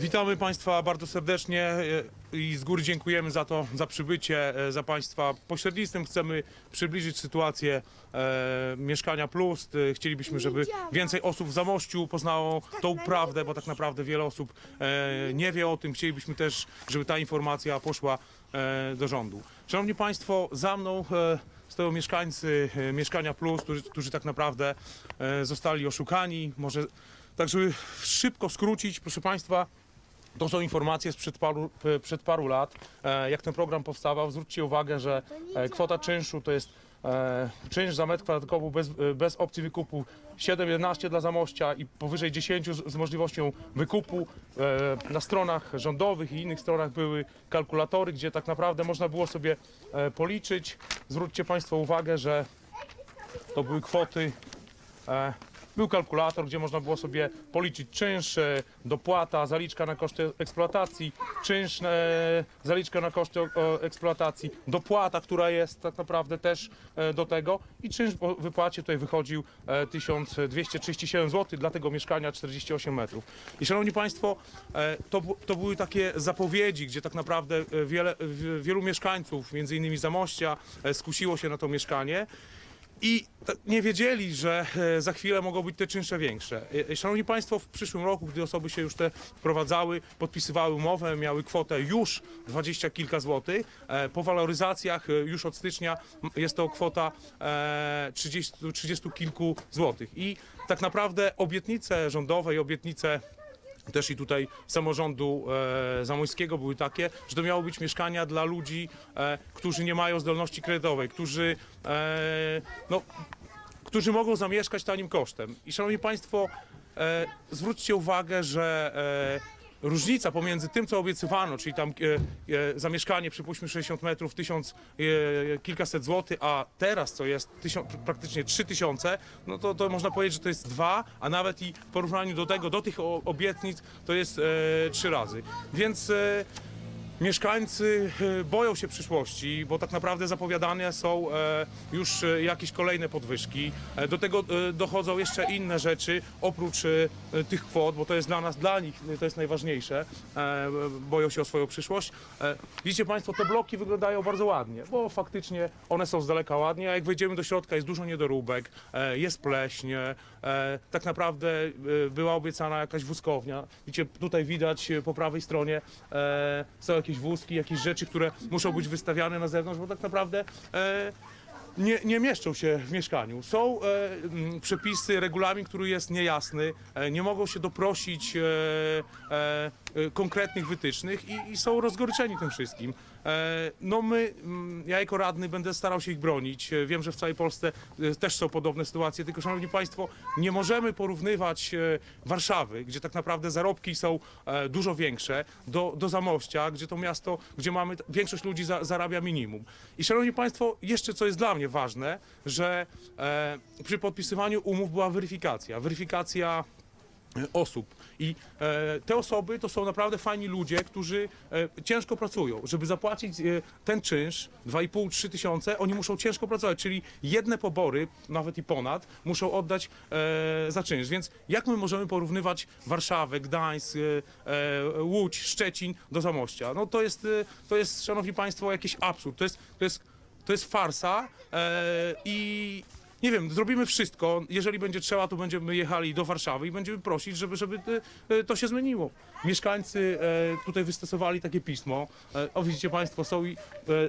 Witamy Państwa bardzo serdecznie e, i z góry dziękujemy za to, za przybycie, e, za Państwa pośrednictwem. Chcemy przybliżyć sytuację e, Mieszkania Plus. E, Chcielibyśmy, żeby więcej osób w Zamościu poznało tą prawdę, bo tak naprawdę wiele osób e, nie wie o tym. Chcielibyśmy też, żeby ta informacja poszła e, do rządu. Szanowni Państwo, za mną e, stoją mieszkańcy e, Mieszkania Plus, którzy, którzy tak naprawdę e, zostali oszukani. Może tak, żeby szybko skrócić, proszę Państwa, to są informacje sprzed paru, przed paru lat, e, jak ten program powstawał. Zwróćcie uwagę, że e, kwota czynszu to jest e, czynsz za metr kwadratowy bez, bez opcji wykupu 7,11 dla Zamościa i powyżej 10 z, z możliwością wykupu. Na stronach rządowych i innych stronach były kalkulatory, gdzie tak naprawdę można było sobie policzyć. Zwróćcie Państwo uwagę, że to były kwoty. Był kalkulator, gdzie można było sobie policzyć czynsz, e, dopłata, zaliczka na koszty eksploatacji, czynsz, e, zaliczka na koszty eksploatacji, dopłata, która jest tak naprawdę też e, do tego i czynsz po wypłacie tutaj wychodził e, 1237 zł dla tego mieszkania 48 metrów. I szanowni Państwo, to, to były takie zapowiedzi, gdzie tak naprawdę wiele, wielu mieszkańców, między innymi Zamościa, skusiło się na to mieszkanie. I nie wiedzieli, że e, za chwilę mogą być te czynsze większe. E, e, Szanowni Państwo, w przyszłym roku, gdy osoby się już te wprowadzały, podpisywały umowę, miały kwotę już dwadzieścia kilka złotych, po waloryzacjach już od stycznia jest to kwota e, 30, 30 kilku złotych. I tak naprawdę obietnice rządowe i obietnice też i tutaj samorządu e, zamojskiego były takie, że to miało być mieszkania dla ludzi, e, którzy nie mają zdolności kredytowej, którzy, e, no, którzy mogą zamieszkać tanim kosztem. I szanowni Państwo, e, zwróćcie uwagę, że e, różnica pomiędzy tym, co obiecywano, czyli tam e, e, zamieszkanie, przypuśćmy 60 metrów, tysiąc, e, kilkaset złotych, a teraz, co jest tysiąc, praktycznie 3 tysiące, no to, to można powiedzieć, że to jest dwa, a nawet i w porównaniu do tego, do tych obietnic, to jest e, trzy razy. Więc e, Mieszkańcy e, boją się przyszłości, bo tak naprawdę zapowiadane są e, już e, jakieś kolejne podwyżki. Do tego dochodzą jeszcze inne rzeczy oprócz tych kwot, bo to jest dla nas, dla nich to jest najważniejsze. Boją się o swoją przyszłość. Widzicie Państwo, te bloki wyglądają bardzo ładnie, bo faktycznie one są z daleka ładnie, a jak wejdziemy do środka jest dużo niedoróbek, jest pleśń, tak naprawdę była obiecana jakaś wózkownia. Widzicie, tutaj widać po prawej stronie są jakieś wózki, jakieś rzeczy, które muszą być wystawiane na zewnątrz, bo tak naprawdę e, nie, nie mieszczą się w mieszkaniu. Są e, m, przepisy, regulamin, który jest niejasny, e, nie mogą się doprosić e, e, e, konkretnych wytycznych i, i są rozgoryczeni tym wszystkim. E, no my, mm, ja jako radny będę starał się ich bronić. E, Wiem, że w całej Polsce e, też są podobne sytuacje, tylko szanowni państwo, nie możemy porównywać Warszawy, gdzie tak naprawdę zarobki są dużo większe, do, do Zamościa, gdzie to miasto, gdzie mamy, większość ludzi za, zarabia minimum. I szanowni państwo, jeszcze co jest dla mnie ważne, że przy podpisywaniu umów była weryfikacja. Weryfikacja osób. I e, te osoby to są naprawdę fajni ludzie, którzy e, ciężko pracują. Żeby zapłacić e, ten czynsz, 2,5-3 tysiące, oni muszą ciężko pracować, czyli jedne pobory, nawet i ponad, muszą oddać e, za czynsz. Więc jak my możemy porównywać Warszawę, Gdańsk, e, e, Łódź, Szczecin do Zamościa? No to jest, e, to jest, szanowni państwo, jakiś absurd. To jest, to jest, to jest farsa e, i nie wiem, zrobimy wszystko. Jeżeli będzie trzeba, to będziemy jechali do Warszawy i będziemy prosić, żeby, żeby e, e, to się zmieniło. Mieszkańcy e, tutaj wystosowali takie pismo. O, widzicie Państwo, są i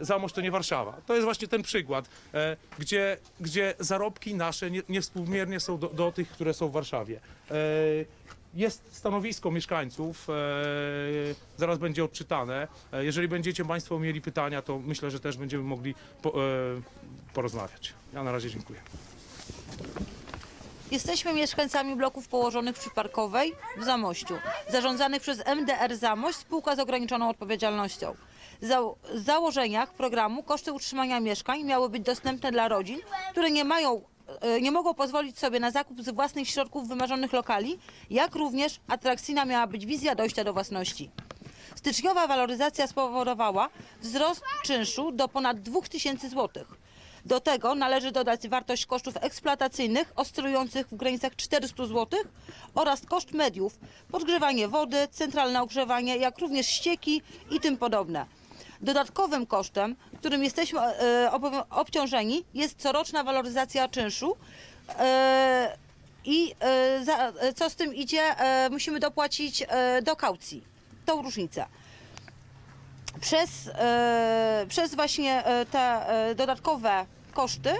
Zamość to nie Warszawa. To jest właśnie ten przykład, gdzie, gdzie zarobki nasze nie, niewspółmiernie są do, do tych, które są w Warszawie. Jest stanowisko mieszkańców, e, zaraz będzie odczytane. E, jeżeli będziecie Państwo mieli pytania, to myślę, że też będziemy mogli e, porozmawiać. Ja na razie dziękuję. Jesteśmy mieszkańcami bloków położonych przy Parkowej w Zamościu, zarządzanych przez MDR Zamość, spółka z ograniczoną odpowiedzialnością. W założeniach programu koszty utrzymania mieszkań miały być dostępne dla rodzin, które nie mają nie mogą pozwolić sobie na zakup z własnych środków wymarzonych lokali, jak również atrakcyjna miała być wizja dojścia do własności. Styczniowa waloryzacja spowodowała wzrost czynszu do ponad 2000 zł. Do tego należy dodać wartość kosztów eksploatacyjnych oscylujących w granicach 400 zł oraz koszt mediów, podgrzewanie wody, centralne ogrzewanie, jak również ścieki i tym podobne. Dodatkowym kosztem, którym jesteśmy e, obciążeni, jest coroczna waloryzacja czynszu. E, I e, za, co z tym idzie, musimy dopłacić do kaucji. Tą różnicę. Przez, przez właśnie te dodatkowe koszty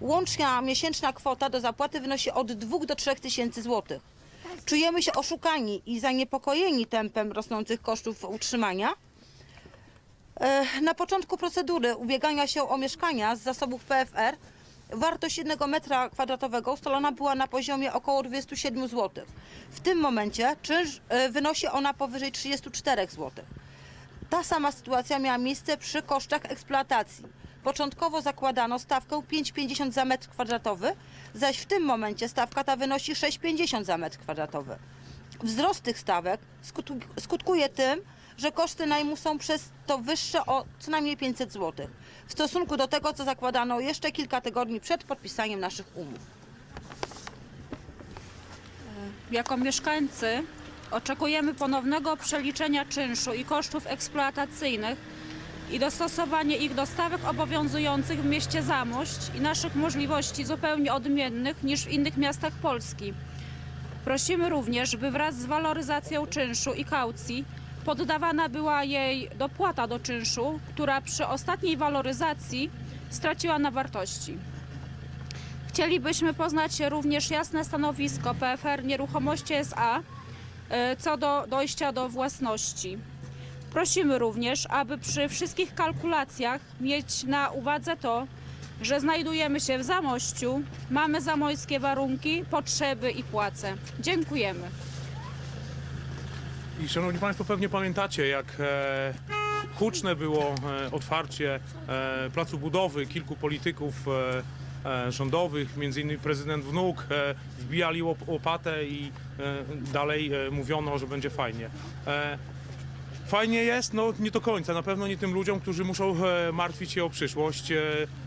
łączna miesięczna kwota do zapłaty wynosi od 2 do 3 tysięcy złotych. Czujemy się oszukani i zaniepokojeni tempem rosnących kosztów utrzymania. Na początku procedury ubiegania się o mieszkania z zasobów PFR wartość jednego metra kwadratowego ustalona była na poziomie około 27 zł. W tym momencie czynsz e, wynosi ona powyżej 34 zł. Ta sama sytuacja miała miejsce przy kosztach eksploatacji. Początkowo zakładano stawkę 5,50 za metr kwadratowy, zaś w tym momencie stawka ta wynosi 6,50 za metr kwadratowy. Wzrost tych stawek skutku- skutkuje tym, że koszty najmu są przez to wyższe o co najmniej 500 zł w stosunku do tego, co zakładano jeszcze kilka tygodni przed podpisaniem naszych umów. Jako mieszkańcy oczekujemy ponownego przeliczenia czynszu i kosztów eksploatacyjnych i dostosowania ich do stawek obowiązujących w mieście Zamość i naszych możliwości zupełnie odmiennych niż w innych miastach Polski. Prosimy również, by wraz z waloryzacją czynszu i kaucji poddawana była jej dopłata do czynszu, która przy ostatniej waloryzacji straciła na wartości. Chcielibyśmy poznać również jasne stanowisko PFR Nieruchomości SA e, co do dojścia do własności. Prosimy również, aby przy wszystkich kalkulacjach mieć na uwadze to, że znajdujemy się w Zamościu, mamy zamojskie warunki, potrzeby i płace. Dziękujemy. I szanowni Państwo, pewnie pamiętacie, jak e, huczne było e, otwarcie e, placu budowy kilku polityków rządowych, między innymi prezydent wnuk, wbijali łop, łopatę i dalej mówiono, że będzie fajnie. Fajnie jest, no nie do końca, na pewno nie tym ludziom, którzy muszą e, martwić się o przyszłość. E,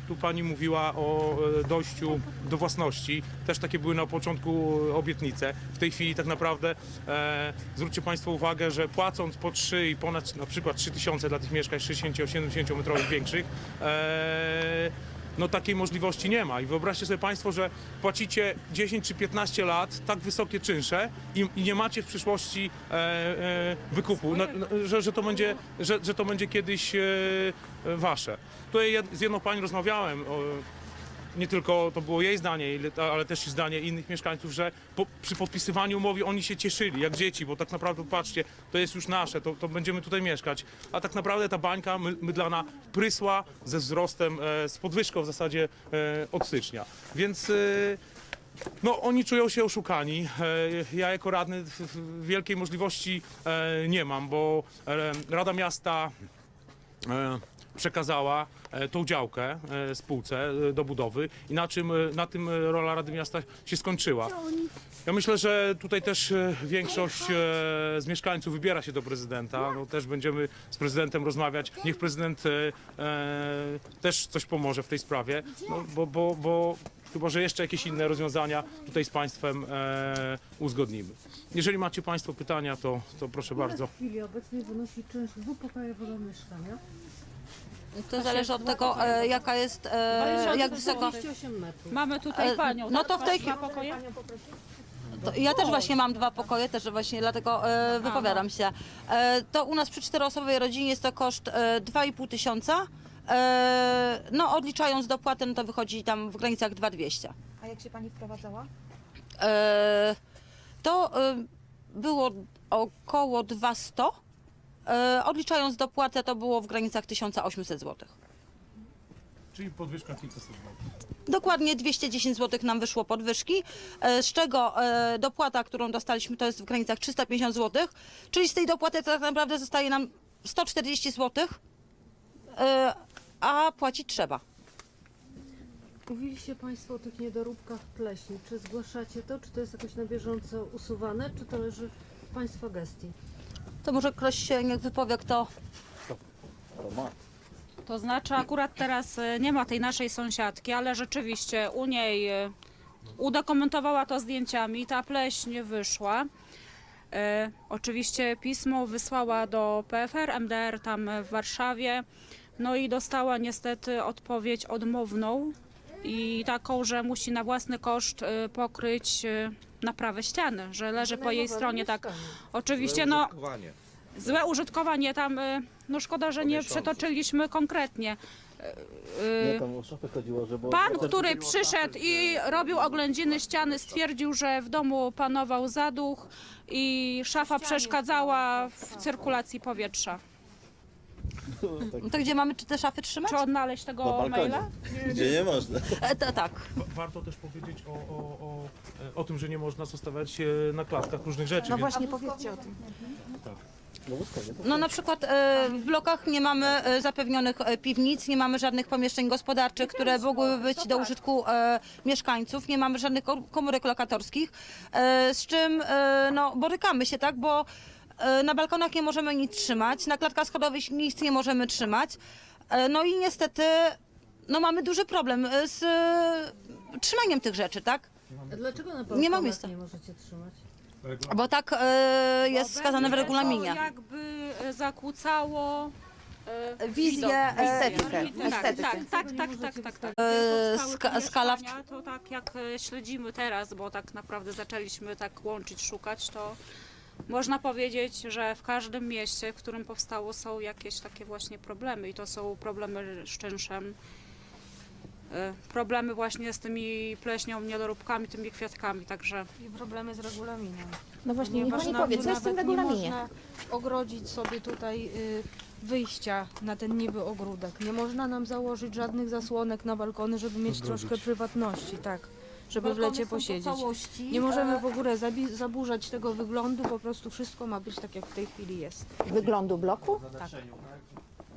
tu pani mówiła o e, dojściu do własności, też takie były na początku obietnice. W tej chwili tak naprawdę e, zwróćcie państwo uwagę, że płacąc po 3 i ponad na przykład 3 tysiące dla tych mieszkań 60-70 metrowych większych, e, no takiej możliwości nie ma. I wyobraźcie sobie Państwo, że płacicie 10 czy 15 lat tak wysokie czynsze i, i nie macie w przyszłości e, e, wykupu, no, no, że, że, to będzie, że, że to będzie kiedyś e, wasze. Tutaj z jedną Panią rozmawiałem, o, nie tylko to było jej zdanie, ale też zdanie innych mieszkańców, że po, przy podpisywaniu umowy oni się cieszyli, jak dzieci, bo tak naprawdę patrzcie, to jest już nasze, to, to będziemy tutaj mieszkać. A tak naprawdę ta bańka my- mydlana prysła ze wzrostem, e, z podwyżką w zasadzie e, od stycznia. Więc e, no, oni czują się oszukani. E, Ja jako radny wielkiej możliwości e, nie mam, bo e, Rada Miasta przekazała e, tą działkę e, spółce e, do budowy i na, czym, na tym rola Rady Miasta się skończyła. Ja myślę, że tutaj też większość z mieszkańców wybiera się do prezydenta. No, też będziemy z prezydentem rozmawiać. Niech prezydent też coś pomoże w tej sprawie, no, bo, bo, bo chyba, że jeszcze jakieś inne rozwiązania tutaj z państwem e, uzgodnimy. Jeżeli macie państwo pytania, to, to proszę bardzo. W chwili obecnej wynosi czynsz dwupokojowego mieszkania. To zależy od tego, e, jaka jest, e, jak wysoko. 48 metrów. Mamy tutaj E, panią. no tak? to w tej Dwa chwili- pokoje? To ja też właśnie mam dwa pokoje, też właśnie dlatego e, wypowiadam się. E, to u nas przy czteroosobowej rodzinie jest to koszt e, 2,5 tysiąca. E, no odliczając dopłatę, no to wychodzi tam w granicach 2200. A jak się pani wprowadzała? E, to e, było około 200. E, odliczając dopłatę, to było w granicach 1800 zł. Czyli podwyżka kilkaset złotych. Dokładnie 210 zł nam wyszło podwyżki, e, z czego e, dopłata, którą dostaliśmy, to jest w granicach 350 zł, czyli z tej dopłaty tak naprawdę zostaje nam 140 zł, e, a płacić trzeba. Mówiliście Państwo o tych niedoróbkach pleśni. Czy zgłaszacie to? Czy to jest jakoś na bieżąco usuwane? Czy to leży w Państwa gestii? To może ktoś się niech wypowie, kto... To znaczy akurat teraz e, nie ma tej naszej sąsiadki, ale rzeczywiście u niej e, udokumentowała to zdjęciami, ta pleśń wyszła. E, oczywiście pismo wysłała do PFR, MDR tam w Warszawie, no i dostała niestety odpowiedź odmowną i taką, że musi na własny koszt e, pokryć e, naprawę ściany, że leży po jej stronie tak. Oczywiście no złe użytkowanie tam, y, no szkoda, że nie przetoczyliśmy konkretnie. Y, Nie, tam o szafę chodziło, że... Bo Pan, który przyszedł i robił oględziny ściany, stwierdził, że w domu panował zaduch i szafa przeszkadzała w cyrkulacji powietrza. No to gdzie mamy czy te szafy trzymać? Czy odnaleźć Na tego balkonie. maila? Gdzie nie można. E, to, tak. Wa- Warto też powiedzieć o, o, o, e, o tym, że nie można zostawiać e, na klatkach różnych rzeczy. No więc- właśnie, powiedzcie o tym. No. No na przykład e, w blokach nie mamy e, zapewnionych e, piwnic, nie mamy żadnych pomieszczeń gospodarczych, które mogłyby być do użytku e, mieszkańców, nie mamy żadnych kom- komórek lokatorskich, e, z czym e, no, borykamy się, tak, bo na balkonach nie możemy nic trzymać, na klatkach schodowych nic nie możemy trzymać, e, no i niestety no, mamy duży problem e, z e, trzymaniem tych rzeczy, tak, A dlaczego na Nie ma balkonach miejsca. nie możecie trzymać? bo tak e, jest wskazane w regulaminie. To jakby e, zakłócało e, Wizję, e, Estetykę, Tak, tak, tak, tak, tak, tak, tak. E, te skala To tak jak e, śledzimy teraz, bo tak naprawdę zaczęliśmy tak łączyć, szukać, to można powiedzieć, że w każdym mieście, w którym powstało są jakieś takie właśnie problemy i to są problemy z czynszem. e, Problemy właśnie z tymi pleśnią, niedoróbkami, tymi kwiatkami, także I problemy z regulaminem. No właśnie, niech pani powie, co jest w tym nawet nie regulaminie? można ogrodzić sobie tutaj y, wyjścia na ten niby ogródek. Nie można nam założyć żadnych zasłonek na balkony, żeby mieć troszkę prywatności, tak. Żeby w lecie posiedzieć. Nie możemy w ogóle zaburzać tego wyglądu, po prostu wszystko ma być tak jak w tej chwili jest. Wyglądu bloku?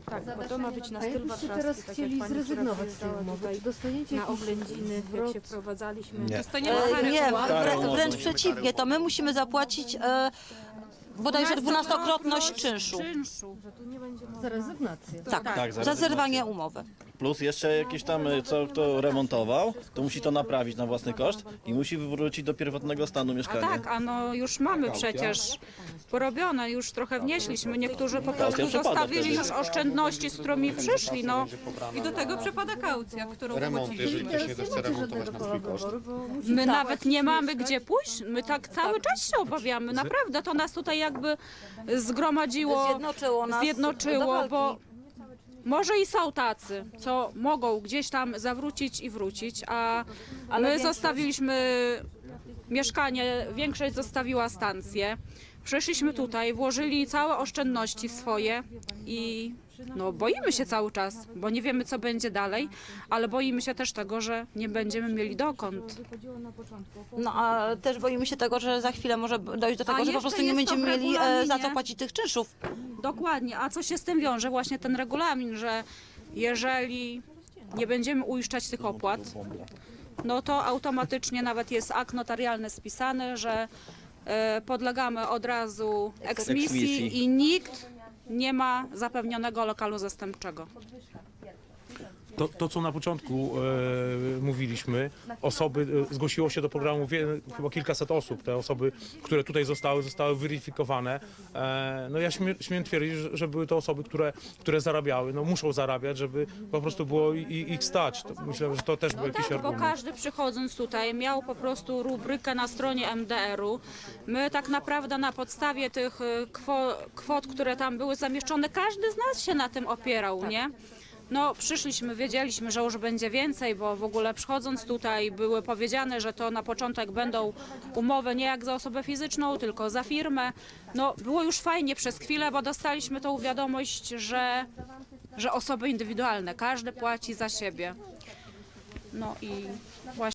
Tak, bo to ma być na A styl jakbyście warszawski, teraz tak jak chcieli pani, która zrezygnować z tej przyjeżdżała umowy, czy dostaniecie na jakiś oględziny, jak zwrot? się wprowadzaliśmy. Nie. E, nie, wrę, wręcz przeciwnie, to my musimy zapłacić e, bodajże dwunastokrotność czynszu. nie Za rezygnację. Tak, Tak, za za zerwanie umowy. Plus jeszcze jakieś tam, y, co kto remontował, to musi to naprawić na własny koszt i musi wrócić do pierwotnego stanu A mieszkania. tak, a no już mamy przecież porobione, już trochę wnieśliśmy. Niektórzy po prostu przepada zostawili wtedy. już oszczędności, z którymi przyszli. No, I do tego przepada kaucja, którą remonty, jeżeli ktoś nie Teraz chce macie remontować na swój koszt. bo my nawet nie mamy gdzie pójść. My tak cały czas się obawiamy. Naprawdę to nas tutaj jakby zgromadziło, Zjednoczyło nas do walki. Może i są tacy, co mogą gdzieś tam zawrócić i wrócić, a my większość- zostawiliśmy mieszkanie, większość zostawiła stację. Przyszliśmy tutaj, włożyli całe oszczędności swoje i no, boimy się cały czas, bo nie wiemy, co będzie dalej, ale boimy się też tego, że nie będziemy mieli dokąd. No a też boimy się tego, że za chwilę może dojść do tego, że po jeszcze prostu nie jest to będziemy mieli e, za co regulaminie. płacić tych czynszów. Dokładnie, a co się z tym wiąże? Właśnie ten regulamin, że jeżeli nie będziemy uiszczać tych opłat, no to automatycznie nawet jest akt notarialny spisany, że podlegamy od razu eksmisji Eksmisji. i nikt nie ma zapewnionego lokalu zastępczego. To, to co na początku e, mówiliśmy, osoby, e, zgłosiło się do programu wie, chyba kilkaset osób. Te osoby, które tutaj zostały, zostały weryfikowane. E, no ja śmiem, śmiem twierdzić, że, że były to osoby, które, które zarabiały, no muszą zarabiać, żeby po prostu było i- ich stać. To myślę, że to też był jakiś Tak, bo argument. każdy przychodząc tutaj miał po prostu rubrykę na stronie MDR-u. My tak naprawdę na podstawie tych y, kwo, kwot, które tam były zamieszczone, każdy z nas się na tym opierał, nie? No, przyszliśmy, wiedzieliśmy, że już będzie więcej, bo w ogóle przychodząc tutaj były powiedziane, że to na początek będą umowy nie jak za osobę fizyczną, tylko za firmę. No, było już fajnie przez chwilę, bo dostaliśmy tą wiadomość, że, że osoby indywidualne, każdy płaci za siebie. No i właśnie.